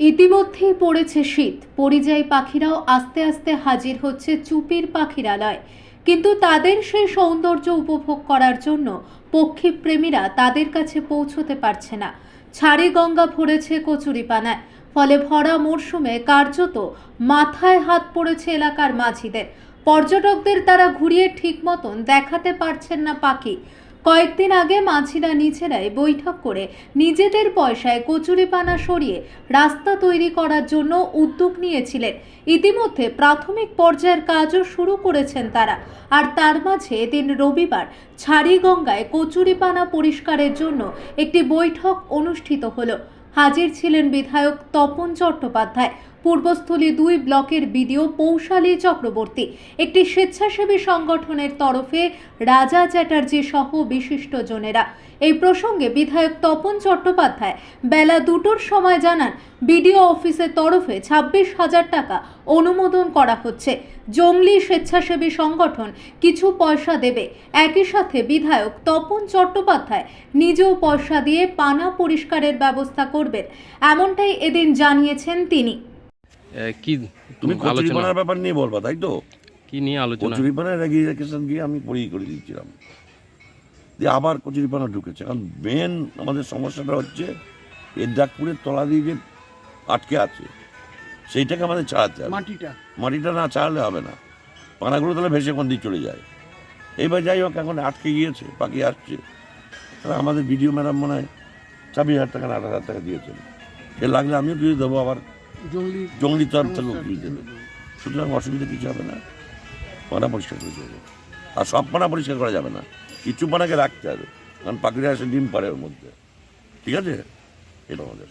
ইতিমধ্যেই পড়েছে শীত। পরিযায়ী পাখিরাও আস্তে আস্তে হাজির হচ্ছে চুপির পাখিরালয়। কিন্তু তাদের সেই সৌন্দর্য উপভোগ করার জন্য পক্ষীপ্রেমীরা তাদের কাছে পৌঁছতে পারছে না। ছাড়ি গঙ্গা ভরেছে কচুরিপানায়। ফলে ভরা মরশুমে কার্যত মাথায় হাত পড়েছে এলাকার মাঝিদের। পর্যটকদের তারা ঘুরিয়ে ঠিক মতন দেখাতে পারছেন না পাখি। কয়েকদিন আগে মাঝিরা নিজেরাই বৈঠক করে নিজেদের পয়সায় কচুরিপানা সরিয়ে রাস্তা তৈরি করার জন্য উদ্যোগ নিয়েছিলেন। ইতিমধ্যে প্রাথমিক পর্যায়ের কাজও শুরু করেছেন তারা। আর তার মাঝে এদিন রবিবার ছাড়িগঙ্গায় কচুরিপানা পরিষ্কারের জন্য একটি বৈঠক অনুষ্ঠিত হলো। হাজির ছিলেন বিধায়ক তপন চট্টোপাধ্যায়। পূর্বস্থলী দুই ব্লকের বিডিও পৌশালী চক্রবর্তী, একটি স্বেচ্ছাসেবী সংগঠনের তরফে রাজা চ্যাটার্জি সহ বিশিষ্টজনেরা এই প্রসঙ্গে বিধায়ক তপন চট্টোপাধ্যায় বেলা দুটোর সময় জানান, বিডিও অফিসের তরফে ছাব্বিশ হাজার টাকা অনুমোদন করা হচ্ছে। জঙ্গলি স্বেচ্ছাসেবী সংগঠন কিছু পয়সা দেবে। একই সাথে বিধায়ক তপন চট্টোপাধ্যায় নিজেও পয়সা দিয়ে পানা পরিষ্কারের ব্যবস্থা করবেন। এমনটাই এদিন জানিয়েছেন তিনি। কি তুমি কচুরিপানার ব্যাপার নিয়ে বলবা তাই তো? কি নিয়ে আলোচনা? কচুরিপানার গিয়ে আমি করে দিচ্ছিলাম দিয়ে আবার কচুরিপানা ঢুকেছে। কারণ মেন আমাদের সমস্যাটা হচ্ছে এর ডাকপুরের তলা দিয়ে যে আটকে আছে সেইটাকে আমাদের ছাড়াতে হবে। মাটিটা। মাটিটা না ছাড়লে হবে না। পানাগুলো তাহলে ভেসে কোন দিকে চলে যায়। এইবার যাই হোক এখন আটকে গিয়েছে পাখি আসছে। তাহলে আমাদের বিডিও ম্যাডাম মনে হয় ছাব্বিশ হাজার টাকা না আট হাজার টাকা দিয়েছেন। এর লাগলে আমিও দিয়ে দেবো আবার। জঙ্গলি তো আর থেকে দিয়ে দেবে। সুতরাং অসুবিধা কিছু হবে না। পানা পরিষ্কার করে যাবে আর সব পানা পরিষ্কার করা যাবে না। কিছু পানাকে রাখতে হবে। কারণ পাখিরা এসে ডিম পারে ওর মধ্যে। ঠিক আছে? এটা আমাদের।